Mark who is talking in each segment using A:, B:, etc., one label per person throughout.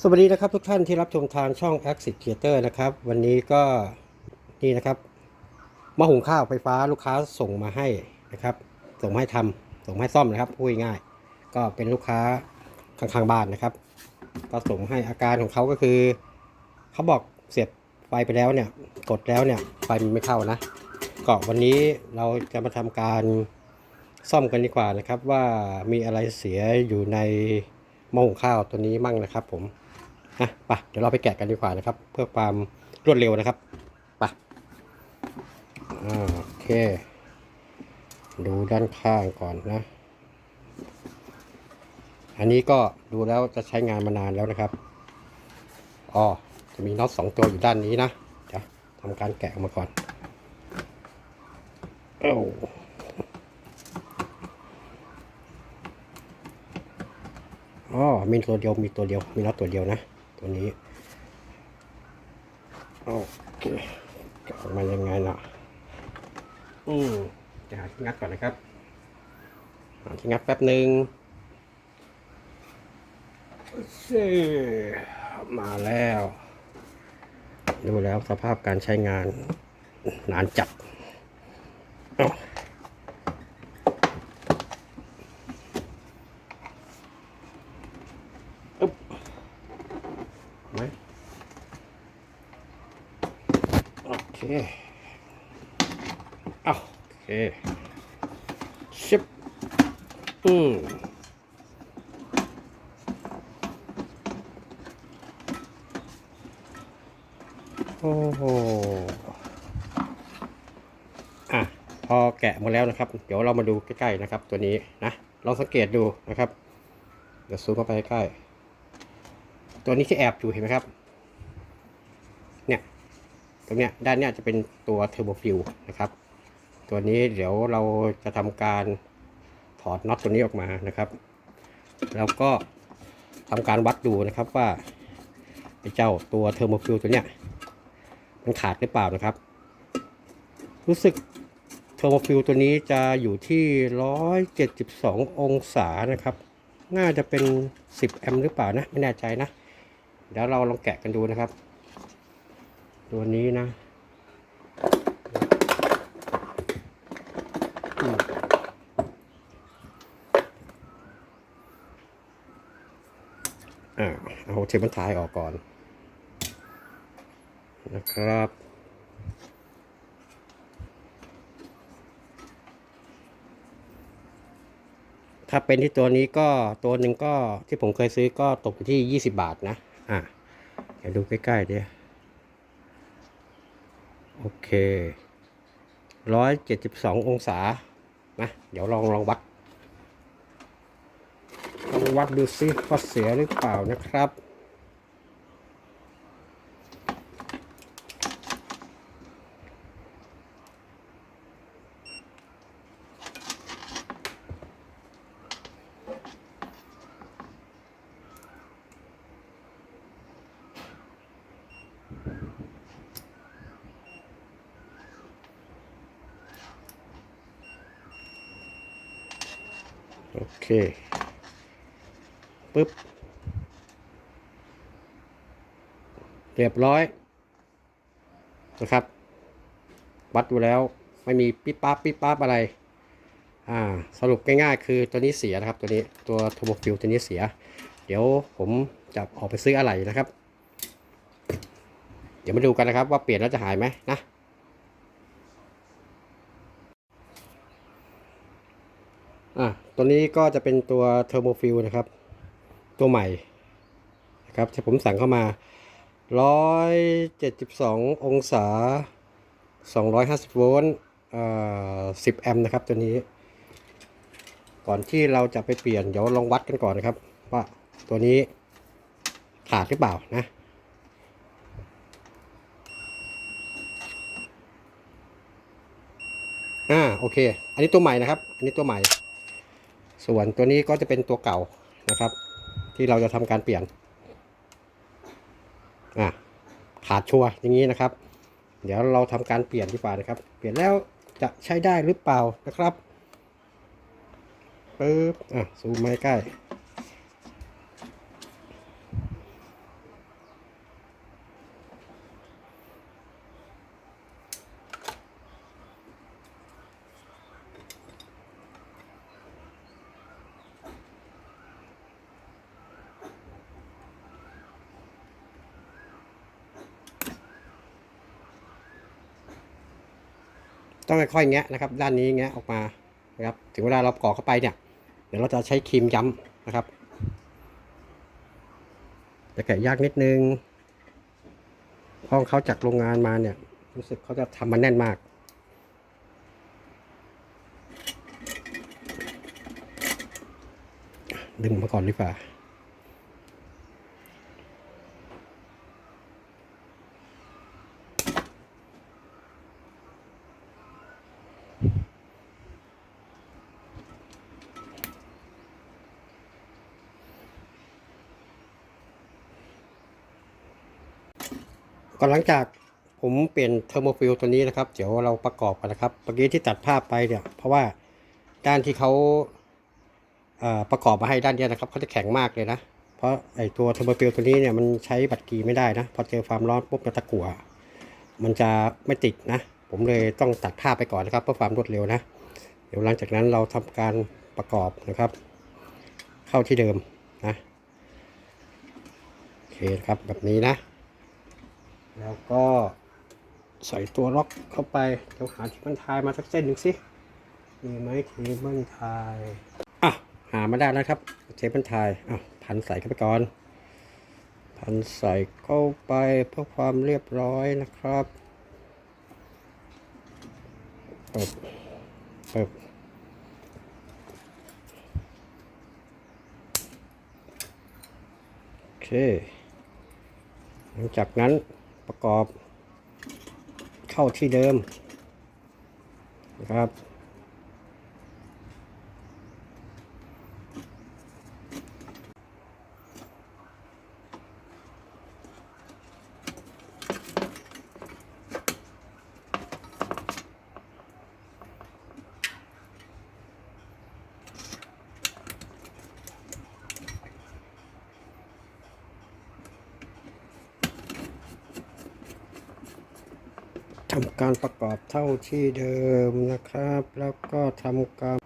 A: สวัสดีนะครับทุกท่านที่รับชมทางช่อง Exit Theater นะครับ วันนี้ก็นี่นะครับมะหุงข้าวไฟฟ้าลูกค้าส่งมาให้นะครับ ส่งให้ทำส่งให้ซ่อมนะครับพูดง่ายก็เป็นลูกค้าข้างๆบ้านนะครับ ก็ส่งให้อาการของเขาก็คือ เขาบอกเสียบไฟไปแล้วเนี่ย กดแล้วเนี่ยไฟมันไม่เข้านะก็วันนี้เราจะมาทำการซ่อมกันดีกว่านะครับ ว่ามีอะไรเสียอยู่ในหม้อหุงข้าวตัวนี้มั่งนะครับผม นะไปเดี๋ยวเราไปแกะกันดีกว่านะครับ เพื่อความรวดเร็วนะครับไปอ่าโอเค ดูด้านข้างก่อนนะ อันนี้ก็ดูแล้วจะใช้งานมานานแล้วนะครับอ๋อจะมีน็อตสองตัวอยู่ด้านนี้นะเดี๋ยวทำการแกะออกมาก่อนเอ้าอ๋อมีตัวเดียวมีตัวเดียวมีน็อตตัวเดียวนะ ตัวนี้ โอเคกะออกมายังไงล่ะ อืมจะหาที่งัดก่อนนะครับ หาที่งัดแป๊บหนึ่งมาแล้ว ดูแล้วสภาพการใช้งานนานจัดเอ้าอึ๊บไหมโอ เคเอาโอเคชิปอืมโอ้โหอะ พอแกะหมดแล้วนะครับ เดี๋ยวเรามาดูใกล้ๆนะครับ ตัวนี้นะ ลองสังเกตดูนะครับ เดี๋ยวซูมเข้าไปใกล้ ตัวนี้ที่แอบอยู่เห็นไหมครับ ตรงเนี้ยด้านเนี้ยจะเป็นตัวเทอร์โบฟิวนะครับ ตัวนี้เดี๋ยวเราจะทำการถอดน็อตตัวนี้ออกมานะครับ แล้วก็ทำการวัดดูนะครับว่าเจ้าตัวเทอร์โมฟิวตัวเนี้ยมันขาดหรือเปล่านะครับ รู้สึกเทอร์โมฟิลตัวนี้จะอยู่ที่ 172 องศานะครับ น่าจะเป็น 10 แอมป์หรือเปล่านะ ไม่แน่ใจนะ เดี๋ยวเราลองแกะกันดูนะครับ ตัวนี้นะอ่าเอาเทปมันท้ายออกก่อน นะครับถ้าเป็นที่ตัวนี้ก็ตัวหนึ่งก็ที่ผมเคยซื้อก็ตกอยู่ที่ 20 บาทนะ อะ เดี๋ยวดูใกล้ๆดิ โอเคร้อยเจ็ดสิบสององศา นะ เดี๋ยวลองลองวัดลองวัดดูซิว่าเสียหรือเปล่านะครับ โอเคปึ๊บเรียบร้อยนะครับ วัดดูแล้วไม่มีปิ๊บปั๊บปิ๊บปั๊บอะไรอ่าสรุปง่ายๆ คือตัวนี้เสียนะครับตัวนี้ตัวโทโมฟิลตัวนี้เสีย เดี๋ยวผมจะออกไปซื้ออะไรนะครับ เดี๋ยวมาดูกันนะครับว่าเปลี่ยนแล้วจะหายไหมนะ อะ ตัวนี้ก็จะเป็นตัวเทอร์โมฟิลนะครับ ตัวใหม่นะครับที่ผมสั่งเข้ามา 172 องศา 250 โวลต์เอ่อ10 แอมป์นะครับตัวนี้ ก่อนที่เราจะไปเปลี่ยนเดี๋ยวลองวัดกันก่อนนะครับ ว่าตัวนี้ขาดหรือเปล่านะอ่าโอเค อันนี้ตัวใหม่นะครับ อันนี้ตัวใหม่ ส่วนตัวนี้ก็จะเป็นตัวเก่านะครับ ที่เราจะทำการเปลี่ยนอะขาดชัวร์อย่างนี้นะครับ เดี๋ยวเราทำการเปลี่ยนดีกว่านะครับ เปลี่ยนแล้วจะใช้ได้หรือเปล่านะครับปึ๊บอะซูมมาใกล้ ต้องค่อยๆแงะนะครับ ด้านนี้แงะออกมานะครับ ถึงเวลาเรากรอกเข้าไปเนี่ย เดี๋ยวเราจะใช้ครีมย้ำนะครับ จะแกะยากนิดนึงเพราะเขาจากโรงงานมาเนี่ย รู้สึกเขาจะทำมันแน่นมากดึงมาก่อนดีกว่า ก่อนหลังจากผมเปลี่ยนเทอร์โมฟิลตัวนี้นะครับ เดี๋ยวเราประกอบกันนะครับเมื่อกี้ที่ตัดภาพไปเนี่ยเพราะว่าด้านที่เขาเประกอบมาให้ด้านนี้นะครับเขาจะแข็งมากเลยนะ เพราะไอตัวเทอร์โมฟิลตัวนี้เนี่ยมันใช้บัตรกีไม่ได้นะ พอเจอความร้อนปุ๊บมันตะกั่วมันจะไม่ติดนะ ผมเลยต้องตัดภาพไปก่อนนะครับเพื่อความรวดเร็วนะ เดี๋ยวหลังจากนั้นเราทำการประกอบนะครับ เข้าที่เดิมนะโอเคครับแบบนี้นะ แล้วก็ใส่ตัวล็อกเข้าไปเดี๋ยวหาที่มันทายมาสักเส้นหนึ่งสิ มีไหมเคเบิลทายอะหามาได้แล้วครับเคเบิลทายอะพันใส่เข้าไปก่อน พันใส่เข้าไปเพื่อความเรียบร้อยนะครับเปิดเปิดโอเค หลังจากนั้น ประกอบเข้าที่เดิมนะครับ ทำ การประกอบเท่าที่เดิมนะครับ แล้วก็ทำการ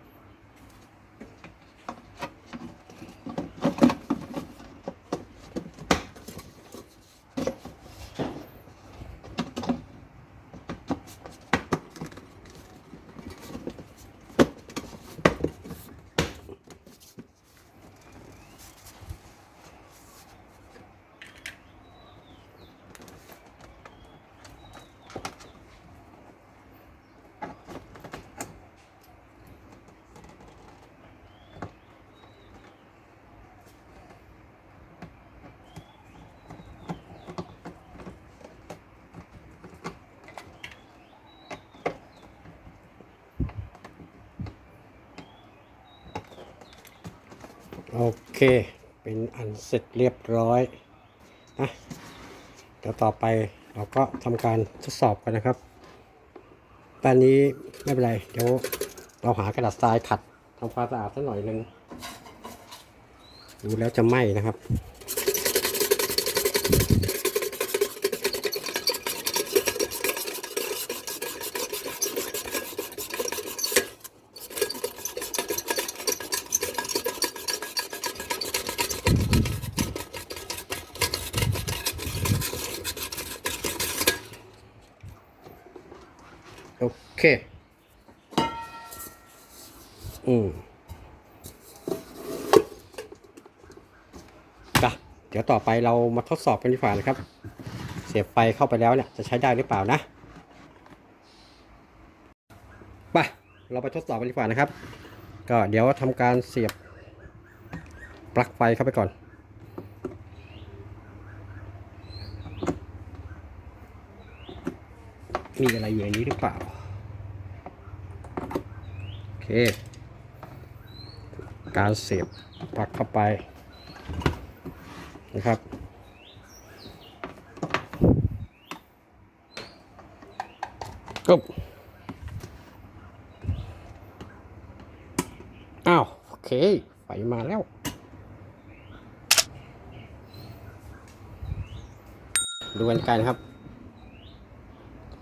A: โอเค เป็นอันเสร็จเรียบร้อยนะเดี๋ยวต่อไปเราก็ทำการทดสอบกันนะครับตอนนี้ไม่เป็นไร เดี๋ยวเราหากระดาษทรายขัดทำความสะอาดสักหน่อยหนึ่งดูแล้วจะไหม้นะครับ โอเค อืมจ้ะเดี๋ยวต่อไปเรามาทดสอบกันดีกว่านะครับ เสียบไฟเข้าไปแล้วเนี่ย จะใช้ได้หรือเปล่านะไปเราไปทดสอบกันดีกว่านะครับ ก็เดี๋ยวทำการเสียบปลั๊กไฟเข้าไปก่อนมีอะไรอยู่ในนี้หรือเปล่า โอเค การเสียบปลั๊กเข้าไปนะครับกบอ้าว โอเค ไฟมาแล้ว ดูกันไกลนะครับ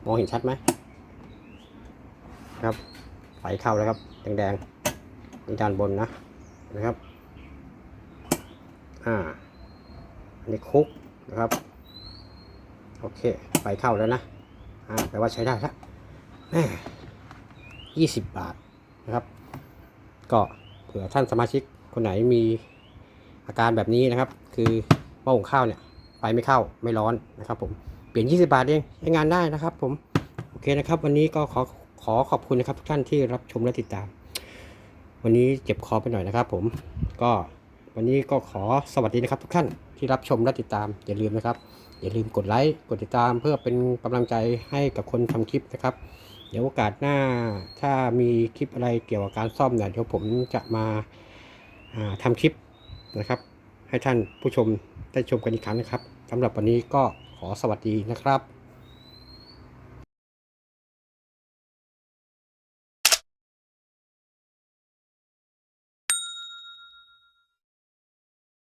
A: มองเห็นชัดไหมครับ ไฟเข้าแล้วครับ แดงๆนี่ด้านบนนะ นะครับ อ่า อันนี้คุกนะครับ โอเค ไฟเข้าแล้วนะ อ่าแปลว่าใช้ได้ล้วแม่20บาทนะครับ ก็เผื่อท่านสมาชิกคนไหนมีอาการแบบนี้นะครับ คือหม้อหุงข้าวเนี่ย ไฟไม่เข้า ไม่ร้อนนะครับ ผม เปลี่ยน 20 บาทเอง ใช้งานได้นะครับ ผม โอเคนะครับ วันนี้ก็ขอขอขอบคุณนะครับทุกท่านที่รับชมและติดตาม วันนี้เจ็บคอไปหน่อยนะครับ ผมก็วันนี้ก็ขอสวัสดีนะครับทุกท่านที่รับชมและติดตาม อย่าลืมนะครับ อย่าลืมกดไลค์กดติดตามเพื่อเป็นกำลังใจให้กับคนทำคลิปนะครับ เดี๋ยวโอกาสหน้าถ้ามีคลิปอะไรเกี่ยวกับการซ่อมเนี่ยเดี๋ยวผมจะมาอ่าทำคลิปนะครับ ให้ท่านผู้ชมได้ชมกันอีกครั้งนะครับสำหรับวันนี้ก็ขอสวัสดีนะครับ